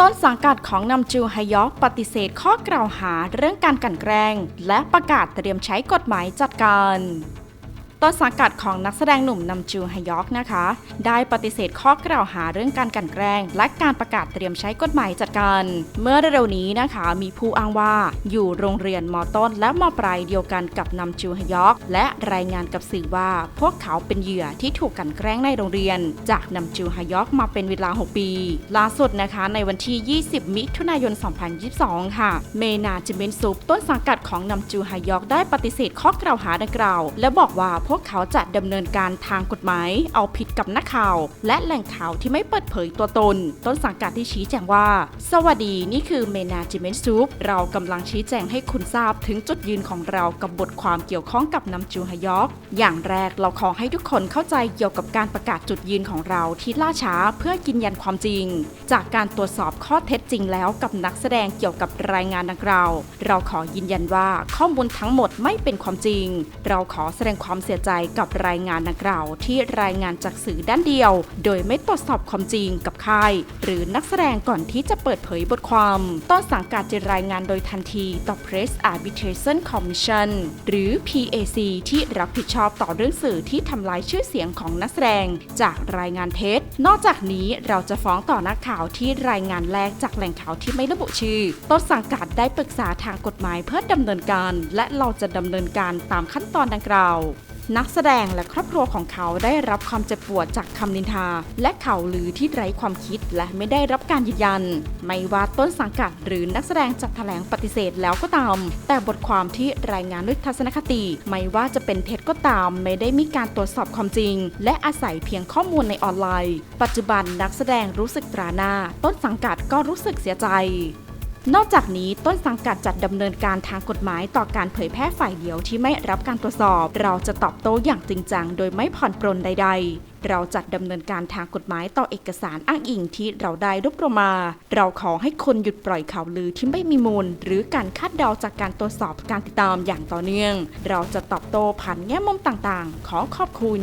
ต้นสังกัดของนำจูฮยอกปฏิเสธข้อกล่าวหาเรื่องการกันแกล้ง และประกาศเตรียมใช้กฎหมายจัดการ ต้นสังกัดของนักแสดงหนุ่มนำจูฮยอกนะคะ ได้ปฏิเสธข้อกล่าวหาเรื่องการกันแกล้ง และการประกาศเตรียมใช้กฎหมายจัดการ เมื่อเร็วๆนี้นะคะ มีผู้อ้างว่าอยู่โรงเรียนมต้นและมปลายเดียวกันกับนำจูฮยอก และรายงานกับสื่อว่า พวกเขาเป็นเหยื่อที่ถูกกันแกล้งในโรงเรียน จากนำจูฮยอกมาเป็นเวลา 6 ปีล่าสุดนะคะ ในวันที่ 20 มิถุนายน 2022 ค่ะ เมนาจิเมนซุปต้นสังกัดของนำจูฮยอกได้ปฏิเสธข้อกล่าวหาดังกล่าว และบอกว่าพวกเขาจะดำเนินการทางกฎหมาย เอาผิดกับนักข่าว และแหล่งข่าวที่ไม่เปิดเผยตัวตน ต้นสังกัดที่ชี้แจงว่า สวัสดีนี่คือเมนาจิเมนซุปเรากำลังชี้แจงให้คุณทราบถึงจุดยืนของเรากับบทความเกี่ยวข้องกับนำจูฮยอกอย่างแรกเราขอให้ทุกคนเข้าใจเกี่ยวกับการประกาศจุดยืนของเราที่ล่าช้าเพื่อยืนยันความจริง จากการตรวจสอบข้อเท็จจริงแล้วกับนักแสดงเกี่ยวกับรายงานดังกล่าว เราขอยืนยันว่าข้อมูลทั้งหมดไม่เป็นความจริง เราขอแสดงความเสียยใจกับรายงานดังกล่าว ที่รายงานจากสื่อด้านเดียว โดยไม่ตรวจสอบความจริงกับค่าย หรือนักแสดงก่อนที่จะเปิดเผยบทความ ต้นสังกัดจะรายงานโดยทันทีต่อ Press Arbitration Commission หรือ PAC ที่รับผิดชอบต่อเรื่องสื่อที่ทำลายชื่อเสียงของนักแสดง จากรายงานเท็จ นอกจากนี้เราจะฟ้องต่อนักข่าวที่รายงานแรกจากแหล่งข่าวที่ไม่ระบุชื่อ ต้นสังกัดได้ปรึกษาทางกฎหมายเพื่อดำเนินการ และเราจะดำเนินการตามขั้นตอนดังกล่าว นักแสดงและครอบครัวของเขาได้รับความเจ็บปวดจากคำนินทา และข่าวลือที่ไร้ความคิดและไม่ได้รับการยืนยัน ไม่ว่าต้นสังกัดหรือนักแสดงจะแถลงปฏิเสธแล้วก็ตาม แต่บทความที่รายงานด้วยทัศนคติ ไม่ว่าจะเป็นเท็จก็ตาม ไม่ได้มีการตรวจสอบความจริง และอาศัยเพียงข้อมูลในออนไลน์ ปัจจุบันนักแสดงรู้สึกตราหน้า ต้นสังกัดก็รู้สึกเสียใจ นอกจากนี้ต้นสังกัดจัดดำเนินการทางกฎหมายต่อการเผยแพร่ฝ่ายเดียวที่ไม่รับการตรวจสอบ เราจะตอบโต้อย่างจริงจังโดยไม่ผ่อนปรนใด ๆ เราจัดดำเนินการทางกฎหมายต่อเอกสารอ้างอิงที่เราได้รวบรวมมา เราขอให้คนหยุดปล่อยข่าวลือที่ไม่มีมูล หรือการคาดเดาจากการตรวจสอบการติดตามอย่างต่อเนื่อง เราจะตอบโต้ผ่านแง่มุมต่างๆ ขอขอบคุณ